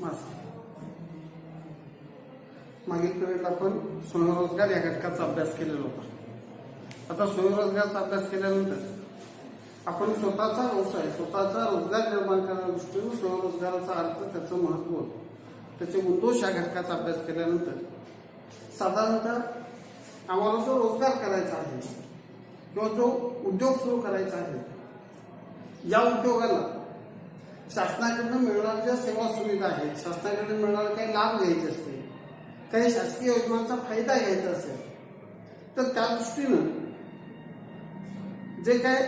माझा. मागील पिरियडला आपण स्वयंरोजगार या घटकाचा अभ्यास केलेला होता. आता स्वयंरोजगारचा अभ्यास केल्यानंतर आपण स्वतःचा व्यवसाय स्वतःचा रोजगार निर्माण करण्याच्या दृष्टीने स्वयंरोजगाराचा अर्थ त्याचं महत्त्व त्याचे उद्दोष या घटकाचा अभ्यास केल्यानंतर साधारणतः आम्हाला जो रोजगार करायचा आहे किंवा जो उद्योग सुरू करायचा आहे या उद्योगाला शासनाकडनं मिळणाऱ्या ज्या सेवा सुविधा आहेत शासनाकडून मिळणारे काही लाभ घ्यायचे असते काही शासकीय योजनांचा फायदा घ्यायचा असेल तर त्या दृष्टीनं जे काय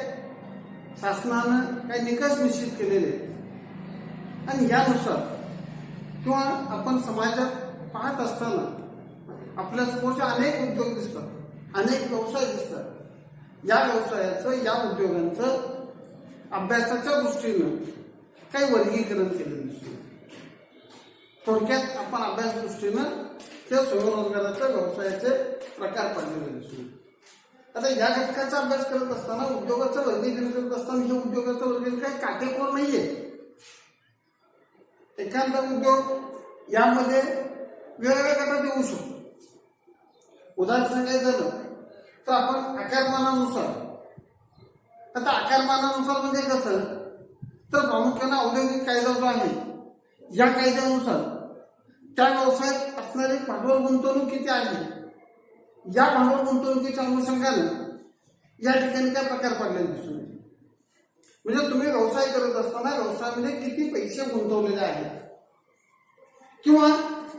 शासनानं काही निकष निश्चित केलेले आहेत आणि यानुसार किंवा आपण समाजात पाहत असताना आपल्या समोरचे अनेक उद्योग दिसतात अनेक व्यवसाय दिसतात. या व्यवसायाचं या उद्योगांचं अभ्यासाच्या दृष्टीनं काही वर्गीकरण केलेलं नसतं. थोडक्यात आपण अभ्यास दृष्टीनं त्या स्वयंरोजगाराच्या व्यवसायाचे प्रकार पाडलेले दिसून आता या घटकाचा अभ्यास करत असताना उद्योगाचं वर्गीकरण करत असताना हे उद्योगाचं वर्गीकरण काही काटेकोर नाहीये. एखादा उद्योग यामध्ये वेगवेगळ्या गटात येऊ शकतो. उदाहरण सांगायचं झालं तर आपण आकारमानानुसार आता आकारमानानुसार म्हणजे कसं? तर प्रामुख्याने औद्योगिक कायदा जो आहे या कायद्यानुसार त्या व्यवसायात असणारी भांडवल गुंतवणूक किती आहे? या भांडवल गुंतवणुकीच्या अनुषंगाने या ठिकाणी काय प्रकार पडलेले दिसून येते म्हणजे तुम्ही व्यवसाय करत असताना व्यवसायामध्ये किती पैसे गुंतवलेले आहेत? किंवा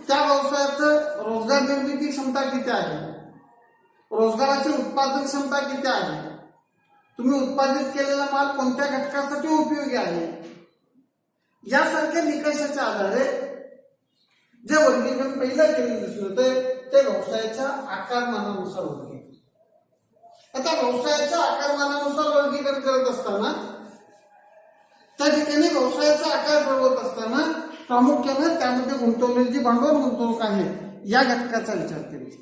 त्या व्यवसायाचं रोजगार निर्मिती क्षमता किती आहे? रोजगाराची उत्पादन क्षमता किती आहे? तुम्ही उत्पादित केलेला माल कोणत्या घटकासाठी उपयोगी आहे? यासारख्या निकषाच्या आधारे जे वर्गीकरण पहिलं केलेलं दिसून होते ते व्यवसायाच्या आकारमानानुसार होते आता व्यवसायाच्या आकारमानानुसार वर्गीकरण करत असताना त्या ठिकाणी व्यवसायाचा आकार ठरवत असताना प्रामुख्यानं त्यामध्ये गुंतवलेली जी भांडवल गुंतवणूक आहे या घटकाचा विचार केला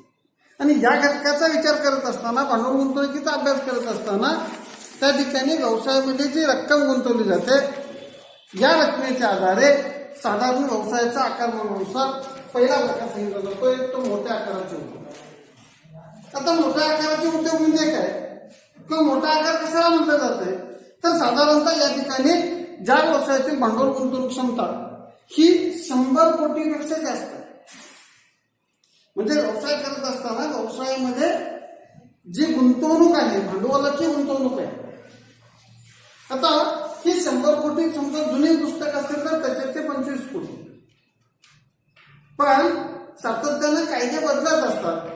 आणि या घटकाचा विचार करत असताना भांडवल गुंतवणुकीचा अभ्यास करत असताना त्या ठिकाणी व्यवसायामध्ये जी रक्कम गुंतवली जाते या रकमेच्या आधारे साधारण व्यवसायाचा आकार आकारमानानुसार पहिला प्रकार सांगितला जातो एक तो मोठ्या आकाराचे उद्योग. आता मोठ्या आकाराचे उद्योग म्हणजे काय? किंवा मोठा आकार कशाला म्हटलं जाते? तर साधारणतः या ठिकाणी ज्या व्यवसायातील भांडवल गुंतवणूक क्षमता ही शंभर कोटीपेक्षा जास्त आहे. म्हणजे व्यवसाय करत असताना व्यवसायामध्ये जी गुंतवणूक आहे भांडवलाची गुंतवणूक आहे आता हे शंभर कोटी समजा जुने पुस्तक असेल तर त्याच्यात ते पंचवीस कोटी. पण सातत्यानं कायदे बदलत असतात.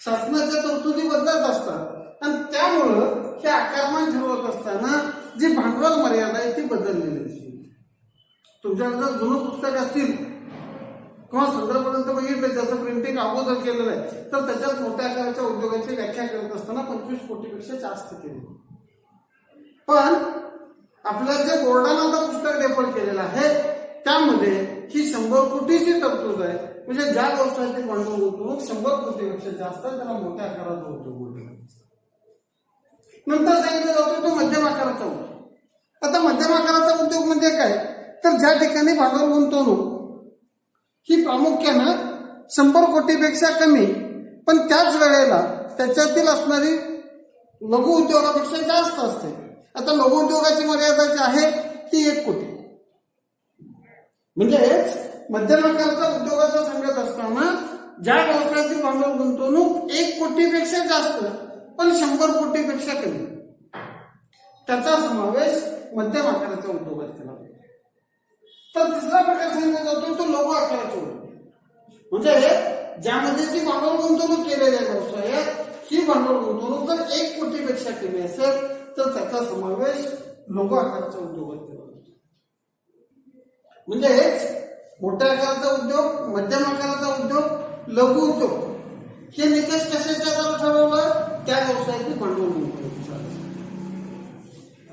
शासनाच्या तरतुदी बदलत असतात. आणि त्यामुळं हे आकारमान ठरवत असताना जी भांडवल मर्यादा आहे ती बदललेली असते तुमच्याकडे जर जुनं पुस्तक असतील किंवा संदर्भापर्यंत बघितलं त्याचं प्रिंटिंग अगोदर केलेलं आहे तर त्याच्यात मोठ्या आकाराच्या उद्योगाची व्याख्या करत असताना पंचवीस कोटीपेक्षा जास्त केली. पण आपलं जे बोर्डानं आता पुस्तक रेफर केलेलं आहे त्यामध्ये ही शंभर कोटीची तरतूद आहे. म्हणजे ज्या व्यवसायाची भांडवल गुंतवणूक शंभर कोटीपेक्षा जास्त त्याला मोठ्या आकाराचा उद्योग नंतर सांगितलं जातो तो मध्यम आकाराचा उद्योग आता मध्यम आकाराचा उद्योग म्हणजे काय? तर ज्या ठिकाणी भांडवल गुंतवणूक ही प्रामुख्यानं शंभर कोटीपेक्षा कमी पण त्याच वेळेला त्याच्यातील असणारी लघु उद्योगापेक्षा जास्त असते. आता लघु मर्यादा जी आहे ती एक कोटी. म्हणजेच मध्यम आकाराचा उद्योगाचा सांगत असताना ज्या व्यवसायाची भांडवल गुंतवणूक एक कोटीपेक्षा जास्त पण शंभर कोटीपेक्षा कमी. त्याचा समावेश मध्यम आकाराच्या उद्योगात केला तर तिसरा प्रकार सांगितला जातो तो लघु आकाराचा उद्योग. म्हणजे ज्यामध्ये जी भांडवल गुंतवणूक केलेली आहे व्यवसायात ही भांडवल गुंतवणूक जर एक कोटीपेक्षा कमी असेल तर त्याचा समावेश लघु आकाराच्या उद्योगात केला म्हणजे जातो मोठ्या आकाराचा उद्योग मध्यम आकाराचा उद्योग लघु उद्योग. हे निकष कशाच्या ठरवलं? त्या व्यवसायाची भांडवल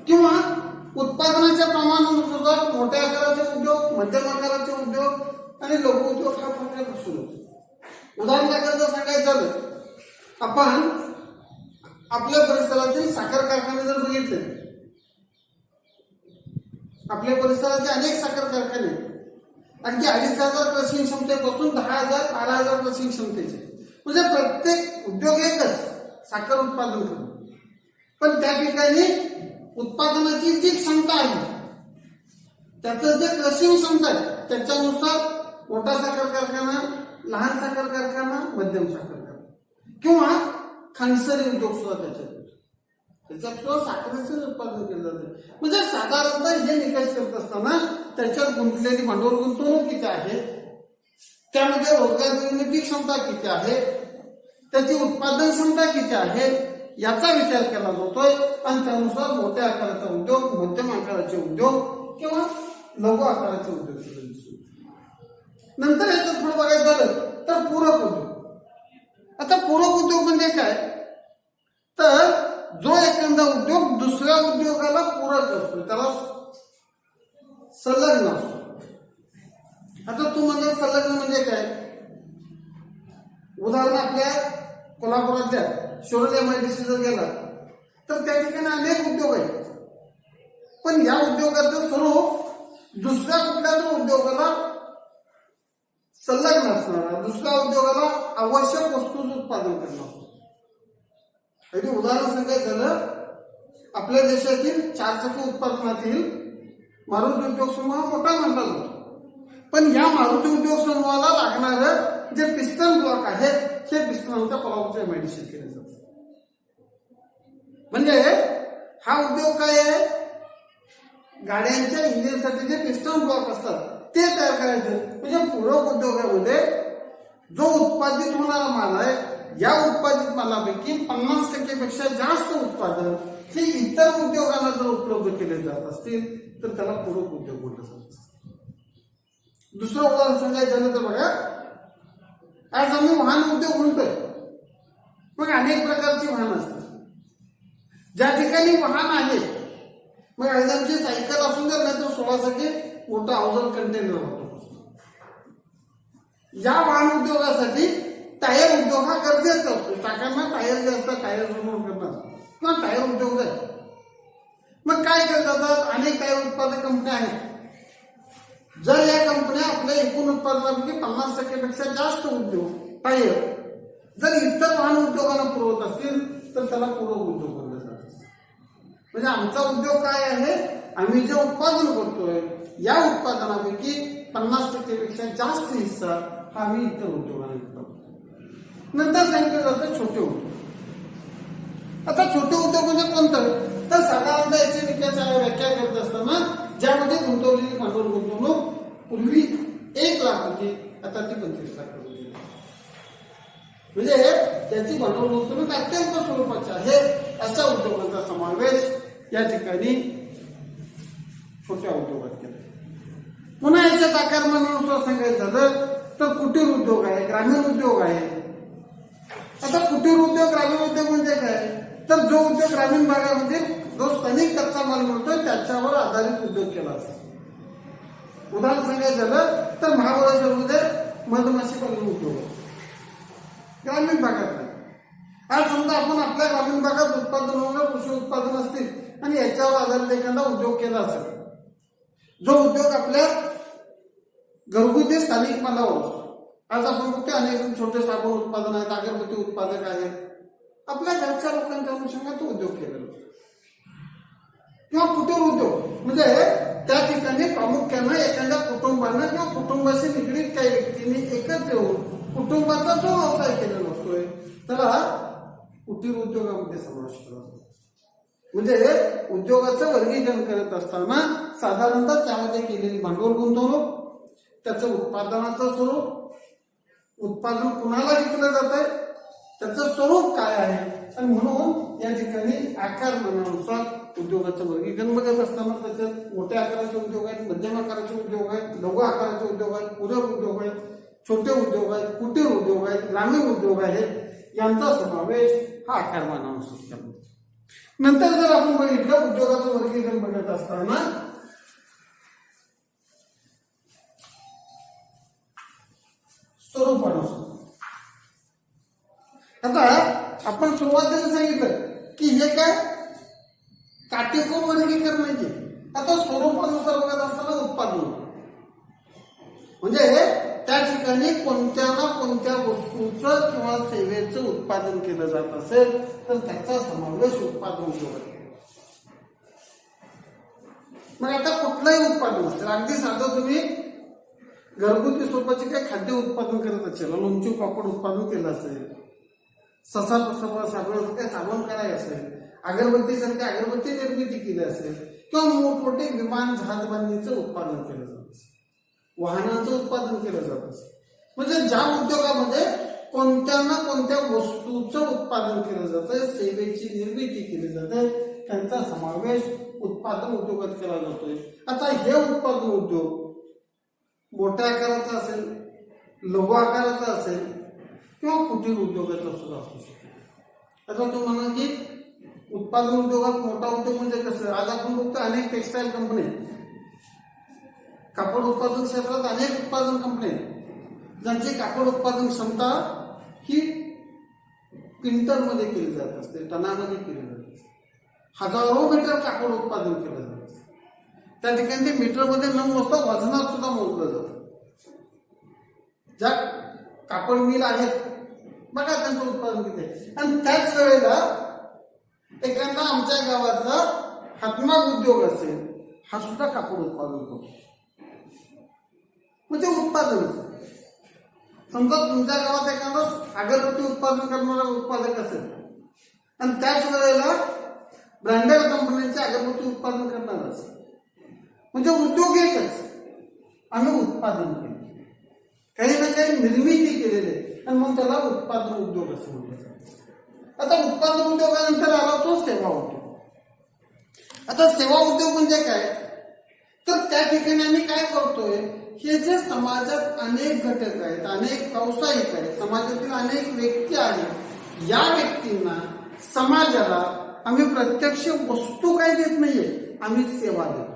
किंवा उत्पादनाच्या प्रमाणानुसार मोठ्या आकाराचे उद्योग मध्यम आकाराचे उद्योग आणि लघु उद्योग हा फरक सुरू होतो. उदाहरण दाखल सांगायचं झालं. आपण आपल्या परिसरातील साखर कारखाने जर बघितले आपल्या परिसराचे अनेक साखर कारखाने आणखी अडीच हजार क्रशिंग क्षमतेपासून दहा हजार बारा हजार क्रशिंग क्षमतेचे. म्हणजे प्रत्येक उद्योग एकच साखर उत्पादन करून पण त्या ठिकाणी उत्पादनाची जी क्षमता आहे त्याचं जे क्रशिंग क्षमता आहे त्याच्यानुसार मोठा साखर कारखाना लहान साखर कारखाना मध्यम साखर कारखाना. किंवा खांसर उद्योग सुद्धा त्याच्यात. त्याच्यात सुद्धा साखरेचं उत्पादन केलं जातं. म्हणजे साधारणतः हे निकष करत असताना त्याच्यात गुंतलेली भांडवल गुंतवणूक किती आहे? त्यामध्ये रोजगार निर्मिती क्षमता किती आहे? त्याची उत्पादन क्षमता किती आहे? याचा विचार केला जातोय. आणि त्यानुसार मोठ्या आकाराचा उद्योग मध्यम आकाराचे उद्योग किंवा लघु आकाराचे उद्योग. केले नंतर याचं पुढे बघायचं झालं तर पूरक उद्योग. आता पूरक उद्योग म्हणजे काय? तर जो एखादा उद्योग दुसऱ्या उद्योगाला पूरक असतो त्याला संलग्न असतो. आता तू म्हणजे संलग्न म्हणजे काय? उदाहरण आपल्या कोल्हापुरातल्या Shiroli M I D C जर गेला तर त्या ठिकाणी अनेक उद्योग आहेत. पण या उद्योगाचं स्वरूप दुसऱ्या कुठल्या तरी उद्योगाला संलग्न असणारा दुसऱ्या उद्योगाला आवश्यक वस्तूचं उत्पादन करणं असतं. याचे उदाहरण सांगायचं झालं आपल्या देशातील चारचाकी उत्पादनातील मारुती उद्योग समूह मोठा मानला जातो पण या मारुती उद्योग समूहाला लागणारं जे पिस्टन ब्लॉक आहेत हे पिस्टनच्या कोल्हापूरच्या एमआयडीसी केले जाते म्हणजे हा उद्योग काय आहे? गाड्यांच्या इंजिनसाठी जे पिस्टन ब्लॉक असतात ते तयार करायचं. म्हणजे पूरक उद्योगामध्ये जो उत्पादित होणारा माल आहे या उत्पादित मालापैकी पन्नास टक्केपेक्षा जास्त उत्पादन हे इतर उद्योगाला जर उपलब्ध केले जात असतील तर त्याला पूरक उद्योग म्हटलं जात दुसरं उदाहरण सांगायचं झालं तर बघा आज आम्ही वाहन उद्योग म्हणतोय. मग अनेक प्रकारची वाहन असतात. ज्या ठिकाणी वाहन आहे मग आज आमची सायकल असून जर नाही तर सोळासाठी मोठा अवजड कंटेनर होतो. या वाहन उद्योगासाठी टायर उद्योग हा गरजेचा असतो. चाकांना टायर जे असतात टायर बनवून करतात. किंवा टायर उद्योग आहे. मग काय करतात? अनेक टायर उत्पादक कंपन्या आहेत. जर या कंपन्या आपल्या एकूण उत्पादनापैकी पन्नास टक्केपेक्षा जास्त उद्योग टायर जर इतर वाहन उद्योगांना पुरवत असतील तर त्याला पूरक उद्योग म्हणलं म्हणजे आमचा उद्योग काय आहे? आम्ही जे उत्पादन करतोय या उत्पादनापैकी पन्नास टक्केपेक्षा जास्त हिस्सा हा आम्ही इतर उद्योगांना विकतो. नंतर सांगितलं जातं छोटे उद्योग. आता छोटे उद्योग म्हणजे कोणतं? तर साधारणतः याची व्याख्या व्याख्या करत असताना ज्यामध्ये गुंतवलेली भांडवल गुंतवणूक पूर्वी एक लाख होती आता ती पंचवीस लाख होती म्हणजे त्याची भांडवल गुंतवणूक अत्यंत स्वरूपाची आहे अशा उद्योगांचा समावेश या ठिकाणी छोट्या उद्योगात केला. पुन्हा याच्यात आकारमानानुसार सांगायचं झालं तर कुटीर उद्योग आहे ग्रामीण उद्योग आहे. आता कुटीर उद्योग ग्रामीण उद्योग म्हणजे काय? तर जो उद्योग ग्रामीण भागामध्ये जो स्थानिक कच्चा माल मिळतोय त्याच्यावर आधारित उद्योग केला असतो उदाहरण सांगायचं झालं तर महाबळेश्वरमध्ये मधमाशी पालन उद्योग ग्रामीण भागात आज समजा आपण आपल्या ग्रामीण भागात उत्पादन होणार कृषी उत्पादन असतील आणि याच्यावर आधारित एखादा उद्योग केला असेल. जो उद्योग आपल्या घरगुती स्थानिक मालावर असतो. आज आपण बघतो अनेक छोटे साबण उत्पादन आहेत अगरबत्ती उत्पादक आहेत. आपल्या घरच्या लोकांच्या अनुषंगात उद्योग केलेला असतो. किंवा कुटीर उद्योग म्हणजे त्या ठिकाणी प्रामुख्यानं एखाद्या कुटुंबानं किंवा कुटुंबाशी निगडीत काही व्यक्तींनी एकत्र येऊन कुटुंबाचा जो व्यवसाय केलेला असतोय त्याला कुटीर उद्योगामध्ये समावेश केला जातो. म्हणजे उद्योगाचं वर्गीकरण करत असताना साधारणतः त्यामध्ये केलेली भांडवल गुंतवणूक त्याचं उत्पादनाचं स्वरूप उत्पादन कुणाला विकलं जात आहे त्याचं स्वरूप काय आहे? आणि म्हणून या ठिकाणी आकार मानानुसार उद्योगाचं वर्गीकरण बघत असताना त्याच्यात मोठ्या आकाराचे उद्योग आहेत मध्यम आकाराचे उद्योग आहेत लघु आकाराचे उद्योग आहेत पूरक उद्योग आहेत छोटे उद्योग आहेत कुटीर उद्योग आहेत ग्रामीण उद्योग आहेत यांचा समावेश हा आकार मानानुसार करतो नंतर जर आपण बघितलं उद्योगाचं वर्गीकरण बघत असताना आता आपण सुरुवातीला सांगितलं की हे काय? काटेकोर वर्गीकरण म्हणजे आता स्वरूपानुसार बघत असताना उत्पादन. म्हणजे त्या ठिकाणी कोणत्या ना कोणत्या वस्तूचं किंवा सेवेचं उत्पादन केलं जात असेल तर त्याचा समावेश उत्पादन केला. मग आता कुठलंही उत्पादन असेल अगदी साधं तुम्ही घरगुती स्वरूपाचे काही खाद्य उत्पादन करत असेल लोणची पापड उत्पादन केलं असेल ससा साबण साबण काही साबण कराय असेल अगरबत्तीसारख्या अगरबत्ती निर्मिती केली असेल किंवा मोठमोठे विमान जहाजबांधणीचं उत्पादन केलं जात असेल वाहनाचं उत्पादन केलं जात असेल. म्हणजे ज्या उद्योगामध्ये कोणत्या ना कोणत्या वस्तूचं उत्पादन केलं जातं सेवेची निर्मिती केली जाते त्यांचा समावेश उत्पादन उद्योगात केला जातोय. आता हे उत्पादन उद्योग मोठ्या आकाराचा असेल लघु आकाराचा असेल किंवा कुटीर उद्योगाचा सुद्धा असू शकतो. आता तुम्ही म्हणा की उत्पादन उद्योगात मोठा उद्योग म्हणजे कसं? आज आपण बघतो अनेक टेक्सटाईल कंपनी कापड उत्पादन क्षेत्रात अनेक उत्पादन कंपनी आहेत. ज्यांची कापड उत्पादन क्षमता ही क्विंटलमध्ये केली जात असते टनामध्ये केली जात असते. हजारो मीटर कापड उत्पादन केलं जात असते. त्या ठिकाणी ते मीटरमध्ये न मोजता वजनात सुद्धा मोजलं जातं. ज्या कापड मिल आहेत बघा त्यांचं उत्पादन किती आहे. आणि त्याच वेळेला एखादा आमच्या गावातला हातमाग उद्योग असेल हा सुद्धा कापूर उत्पादन करतो. म्हणजे उत्पादन. समजा तुमच्या गावात एखादा अगरबत्ती उत्पादन करणारा उत्पादक असेल आणि त्याच वेळेला ब्रँडेड कंपन्यांचे अगरबत्ती उत्पादन करणार असेल. म्हणजे उद्योग एकच आम्ही उत्पादन केले. काही ना काही निर्मिती केलेली आहे. आणि मग त्याला उत्पादन उद्योग असं म्हटलं जातं. आता उत्पादन उद्योगानंतर आला तो सेवा उद्योग. आता सेवा उद्योग म्हणजे काय? तर त्या ठिकाणी आम्ही काय करतोय? हे जे समाजात अनेक घटक आहेत अनेक व्यावसायिक आहेत समाजातील अनेक व्यक्ती आहेत या व्यक्तींना समाजाला आम्ही प्रत्यक्ष वस्तू काय देत नाहीये आम्ही सेवा देतो.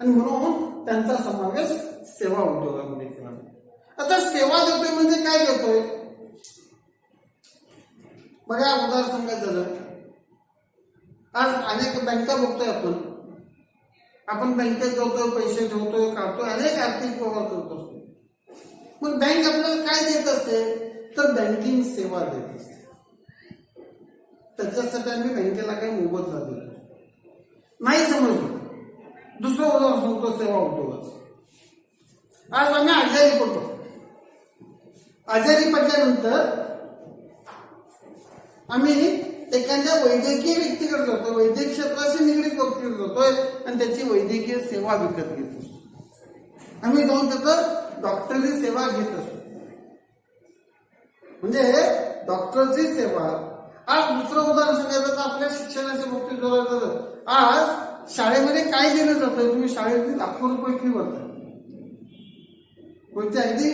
आणि म्हणून त्यांचा समावेश सेवा उद्योगामध्ये केला आता सेवा देतोय म्हणजे काय देतोय? बघा उदाहरण सांगायचं झालं. आज अनेक बँका बघतोय आपण. आपण बँकेत जातोय पैसे ठेवतोय काढतोय अनेक आर्थिक व्यवहार करत असतो. मग बँक आपल्याला काय देत असते? तर बँकिंग सेवा देत असते. त्याच्यासाठी आम्ही बँकेला काही मोबदला देतो नाही. समजलं? दुसरं उदाहरण सांगतो सेवा उद्योगाचं. आज आम्ही आजारी पडतो आजारी पडल्यानंतर आम्ही एखाद्या वैद्यकीय व्यक्तीकडे जातो वैद्यकीय क्षेत्राशी निगडीत व्यक्तीकडे जातोय आणि त्याची वैद्यकीय सेवा विकत घेतो आम्ही जाऊन त्याचं डॉक्टरी सेवा घेत असतो. म्हणजे डॉक्टरची सेवा. आज दुसरं उदाहरण सांगायचं तर आपल्या शिक्षणाच्या बाबतीत जरा झालं आज शाळेमध्ये काय दिलं जातं तुम्ही शाळेत लाखो रुपये फी भरता कोणती अगदी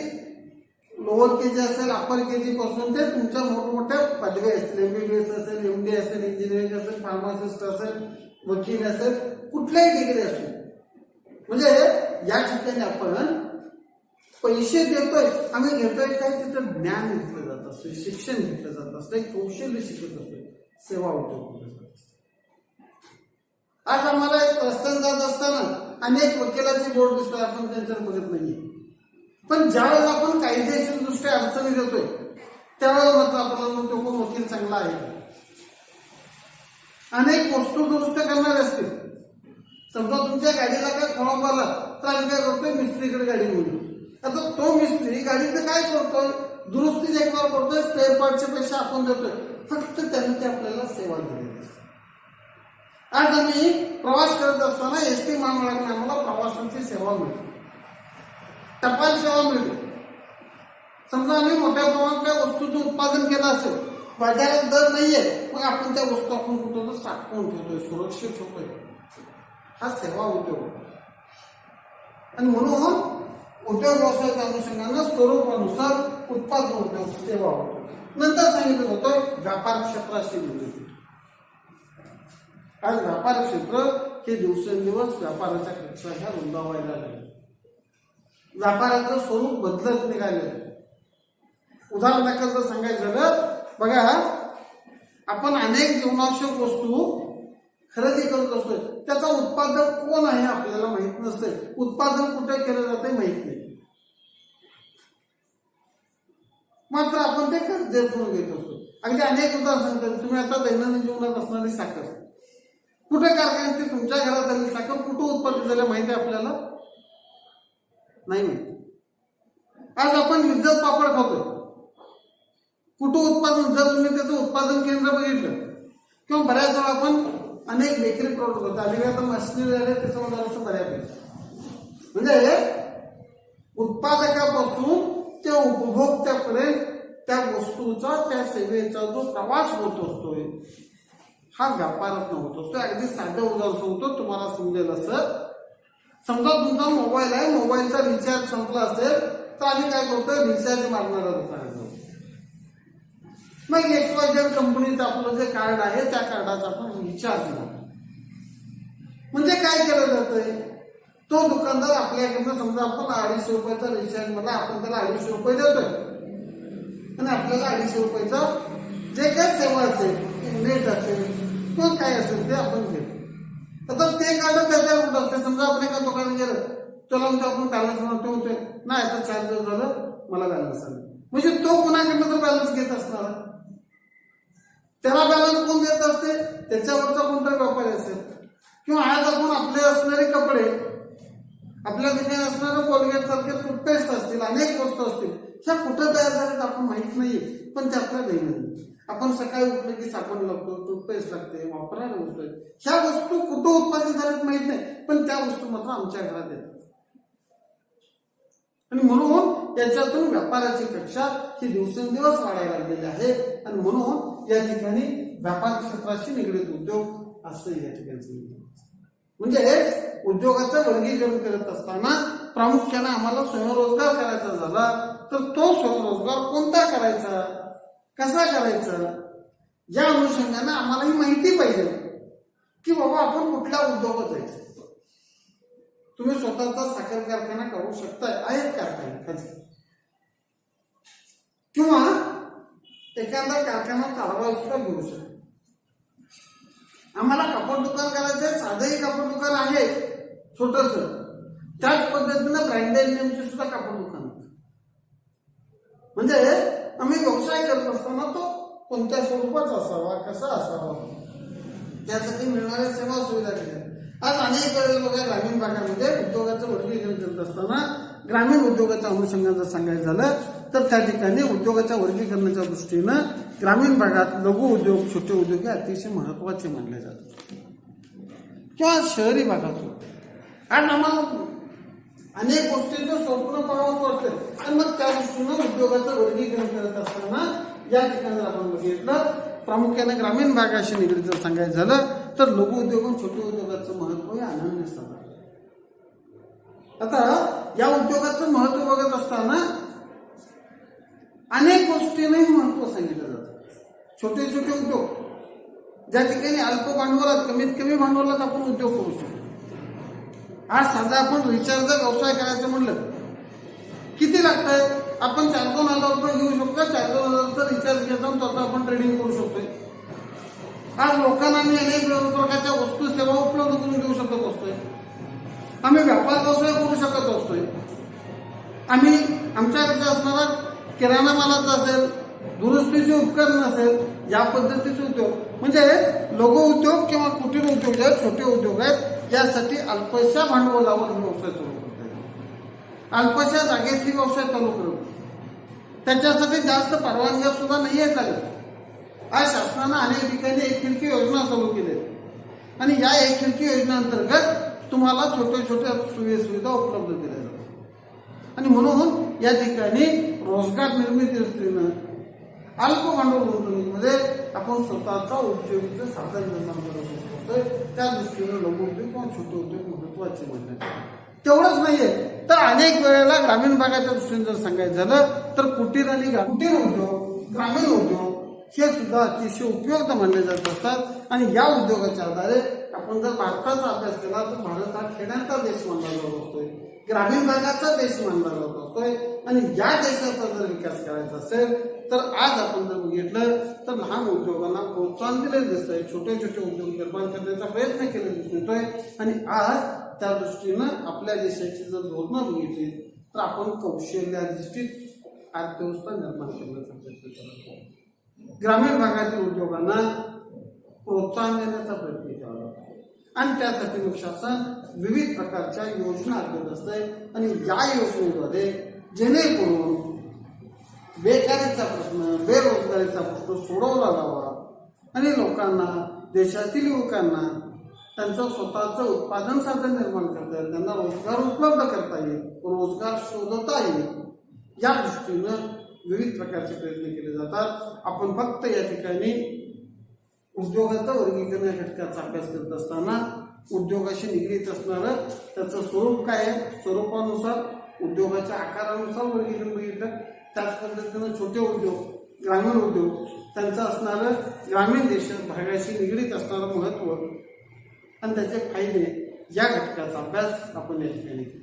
लोअर के जी असेल अपर के जी पासून ते तुमच्या मोठमोठ्या पदवी असतील एमबीबीएस असेल एम डी असेल इंजिनिअरिंग असेल फार्मासिस्ट असेल वकील असेल कुठल्याही डिग्री असेल. म्हणजे या ठिकाणी आपण पैसे देतोय. आम्ही घेतोय काय? तिथं ज्ञान घेतलं जात असतं शिक्षण घेतलं जात असतं कौशल्य शिकत असतो सेवा उद्योग जात असतो. आज आम्हाला एक रस्त्याने जात असताना अनेक वकिलाचे बोर्ड दिसतात आपण त्यांच्यावर बघत नाहीये. पण ज्यावेळेला आपण कायदेशीर दृष्ट्या अडचणी देतोय त्यावेळेला मात्र आपल्याला म्हणतो कोण वकील चांगला आहे? अनेक वस्तू दुरुस्त करणारे असतील. समजा तुमच्या गाडीला काय खराब आला तर आम्ही काय करतोय? मिस्त्रीकडे गाडी घेऊन आता तो मिस्त्री गाडीचं काय करतोय? दुरुस्ती देखभाल करतोय स्पेअर पार्टचे पैसे आपण देतोय. फक्त त्यांनी ते आपल्याला सेवा दिलेली असते. आज आम्ही प्रवास करत असताना एस टी महामंडळाने आम्हाला प्रवाशांची सेवा मिळते. टपाल सेवा मिळते. समजा आम्ही मोठ्या प्रमाणात त्या वस्तूचं उत्पादन केलं असेल बाजारात दर नाहीये मग आपण त्या वस्तू आपण कुठं साठवून ठेवतोय सुरक्षित ठेवतोय? हा सेवा उद्योग. आणि म्हणून उद्योग व्यवसायाच्या अनुषंगानं स्वरूपानुसार उत्पादन उद्योग सेवा नंतर सांगितलं होतं व्यापार क्षेत्राशी निगडीत. आज व्यापार क्षेत्र हे दिवसेंदिवस व्यापाराच्या क्षेत्राच्या रुंदावायला लागले. व्यापाराचं स्वरूप बदलत निघालेलं उदाहरण दाखल जर सांगायचं झालं बघा आपण अनेक जीवनावश्यक वस्तू खरेदी करत असतो त्याचा उत्पादक कोण आहे आपल्याला माहीत नसते उत्पादन कुठे केलं जाते माहीत नाही. मात्र आपण ते कर्ज करून घेत असतो. अगदी अनेक उदाहरण सांगतात तुम्ही आता दैनंदिन जीवनात असणारी साखर. कुठे कारखान्यात तुमच्या घरात आली साखर कुठं उत्पादित झालं माहिती आहे आपल्याला? नाही माहिती आज आपण इज्जत पापड खातोय. कुठं उत्पादन जर तुम्ही त्याचं उत्पादन केंद्र बघितलं किंवा बऱ्याच वेळा आपण अनेक बेकरी प्रोडक्ट होतो आणि आता मशिनरी आले त्याच्यामध्ये असं बऱ्यापैकी. म्हणजे उत्पादकापासून ते उपभोक्त्यापर्यंत त्या वस्तूचा त्या सेवेचा जो प्रवास होत असतोय हा व्यापारात होत असतो अगदी साधं उदाहरण सांगतो तुम्हाला समजेल असं. समजा तुमचा मोबाईल आहे मोबाईलचा रिचार्ज संपला असेल तर आम्ही काय करतोय? रिचार्ज मारणारा दुकानात जाऊ मग एक्स वाय कंपनीचं आपलं जे कार्ड आहे त्या कार्डाचा आपण रिचार्ज मारतो म्हणजे काय केलं जातंय? तो दुकानदार आपल्याकडनं समजा आपण अडीचशे रुपयाचा रिचार्ज मला आपण त्याला अडीचशे रुपये देतोय. आणि आपल्याला अडीचशे रुपयाचा जे काय सेवा असेल नेट असेल तो काय असेल ते आपण घेतो आता ते कार्ड त्याच्यावर कुठं असते. समजा आपण एका दुकानात गेलं चला म्हणतो आपण बॅलन्स म्हणतो होतोय नाही आता चार दिवस झालं मला बॅलन्स आलं. म्हणजे तो कुणाकडनं तर बॅलन्स घेत असणार. त्याला बॅलन्स कोण देत असते? त्याच्यावरचा कोणता व्यापारी असेल. किंवा आज आपण आपले असणारे कपडे आपल्या ठिकाणी असणारे कोलगेट सारखे अनेक वस्तू असतील. ह्या कुठं तयार झाल्यात आपण माहीत नाहीये पण ते आपल्या दैनंदिन. आपण सकाळी उठलं की साबण लागतो टूथपेस्ट लागते वापरायला वस्तू आहेत ह्या वस्तू कुठं उत्पादित झाल्यात माहीत नाही पण त्या वस्तू मात्र आमच्या घरात येतात. आणि म्हणून याच्यातून व्यापाराची कक्षा ही दिवसेंदिवस वाढायला लागलेली आहे. आणि म्हणून या ठिकाणी व्यापार क्षेत्राशी निगडीत उद्योग असं या ठिकाणी सांगितलं. म्हणजे उद्योगाचं वर्गीकरण करत असताना प्रामुख्याने आम्हाला स्वयंरोजगार करायचा झाला तर तो स्वयंरोजगार कोणता करायचा? कसा करायचा? या अनुषंगाने आम्हाला ही माहिती पाहिजे की बाबा आपण कुठल्या उद्योगात जायचं तुम्ही स्वतःचा साखर कारखाना करू शकताय आहेत कारखाने किंवा एखादा कारखाना चालवायला सुद्धा घेऊ शकतो. आम्हाला कापड दुकान करायचं साधंही कापड दुकान आहे छोटस. त्याच पद्धतीनं ब्रँडेड नेमचे सुद्धा कापड दुकान म्हणजे आम्ही व्यवसाय करत असताना तो कोणत्या स्वरूपाचा असावा कसा असावा त्यासाठी मिळणाऱ्या सेवा सुविधा केल्या आज अनेक वेळेला बघा ग्रामीण भागामध्ये उद्योगाचं वर्गीकरण करत असताना ग्रामीण उद्योगाच्या अनुषंगाचं सांगायचं झालं तर त्या ठिकाणी उद्योगाच्या वर्गीकरणाच्या दृष्टीनं ग्रामीण भागात लघु उद्योग छोटे उद्योग हे अतिशय महत्त्वाचे मानले जातात. किंवा शहरी भागात सुद्धा. आम्हाला अनेक गोष्टींचं स्वप्न पाहावं वाटतं आणि मग त्या दृष्टीनं उद्योगाचं वर्गीकरण करत असताना या ठिकाणी आपण बघितलं प्रामुख्याने ग्रामीण भागाशी निगडीत जर सांगायचं झालं तर लघु उद्योग आणि छोटे उद्योगाचं महत्त्व हे अनन्य आता या उद्योगाचं महत्त्व बघत असताना अनेक गोष्टींनाही महत्त्व सांगितलं जातं. छोटे छोटे उद्योग. ज्या ठिकाणी अल्प भांडवलात कमीत कमी भांडवलात आपण उद्योग करू शकतो. आज समजा आपण रिचार्ज व्यवसाय करायचं म्हणलं किती लागतंय? आपण चार दोन हजार रुपये घेऊ शकतो चार दोन हजारचा रिचार्ज घेतो आणि आपण ट्रेडिंग करू शकतोय. आज लोकांना आम्ही अनेक प्रकारच्या वस्तू सेवा उपलब्ध करून देऊ शकत असतोय. आम्ही व्यापार व्यवसाय करू शकत असतोय. आम्ही आमच्याकडे असणारा किराणा मालाचा असेल दुरुस्तीचे उपकरण असेल या पद्धतीचे उद्योग. म्हणजे लघु उद्योग किंवा कुटीर उद्योग जे आहेत, छोटे उद्योग आहेत यासाठी अल्पशा भांडवलावर व्यवसाय चालू करता येईल अल्पशा जागेत ही व्यवसाय चालू करत त्याच्यासाठी जास्त परवानग्या सुद्धा नाही येत आल्या. आज शासनानं अनेक ठिकाणी एक खिडकी योजना चालू केली आणि या एक खिडकी योजनेअंतर्गत तुम्हाला छोट्या छोट्या सुविधा सुविधा उपलब्ध दिल्या जातात. आणि म्हणून या ठिकाणी रोजगार निर्मिती दृष्टीनं अल्प भांडवल गुंतवणुकीमध्ये आपण स्वतःचा उद्योगाचं साधन निर्माण करत असतो त्या दृष्टीनं लघु उद्योग किंवा छोटे उद्योग महत्त्वाचे म्हणण्यात तेवढंच नाहीये. तर अनेक वेळेला ग्रामीण भागाच्या दृष्टीने जर सांगायचं झालं तर कुटीर आणि कुटीर उद्योग ग्रामीण उद्योग हे सुद्धा अतिशय उपयुक्त मानले जात असतात. आणि या उद्योगाच्या आधारे आपण जर भारताचा अभ्यास केला तर भारत हा खेड्यांचा देश मानला जात असतोय. ग्रामीण भागाचा देश मानला जात असतोय. आणि या देशाचा जर विकास करायचा असेल तर आज आपण जर बघितलं तर लहान उद्योगांना प्रोत्साहन दिलेलं दिसतंय. छोटे छोटे उद्योग निर्माण करण्याचा प्रयत्न केलेला दिसतोय. आणि आज त्या दृष्टीनं आपल्या देशाची जर धोरणं बघितली तर आपण कौशल्याधिष्ठित अर्थव्यवस्था निर्माण करण्याचा प्रयत्न करत आहोत. ग्रामीण भागातील उद्योगांना प्रोत्साहन देण्याचा प्रयत्न केला जातो. आणि त्यासाठी मग शासन विविध प्रकारच्या योजना आखत असते आणि या योजनेद्वारे जेणेकरून बेकारीचा प्रश्न बेरोजगारीचा प्रश्न सोडवला जावा. आणि लोकांना देशातील युवकांना त्यांचं स्वतःचं उत्पादन साधन निर्माण करता येईल त्यांना रोजगार उपलब्ध करता येईल रोजगार शोधता येईल. या दृष्टीनं विविध प्रकारचे प्रयत्न केले जातात. आपण फक्त या ठिकाणी उद्योगाचा वर्गीकरण या घटकाचा अभ्यास करत असताना उद्योगाशी निगडीत असणारं त्याचं स्वरूप काय आहे? स्वरूपानुसार उद्योगाच्या आकारानुसार वर्गीकरण बघितलं. त्याच पद्धतीनं छोटे उद्योग ग्रामीण उद्योग त्यांचं असणारं ग्रामीण देश भागाशी निगडीत असणारं महत्त्व आणि त्याचे फायदे या घटकाचा अभ्यास आपण या ठिकाणी केला.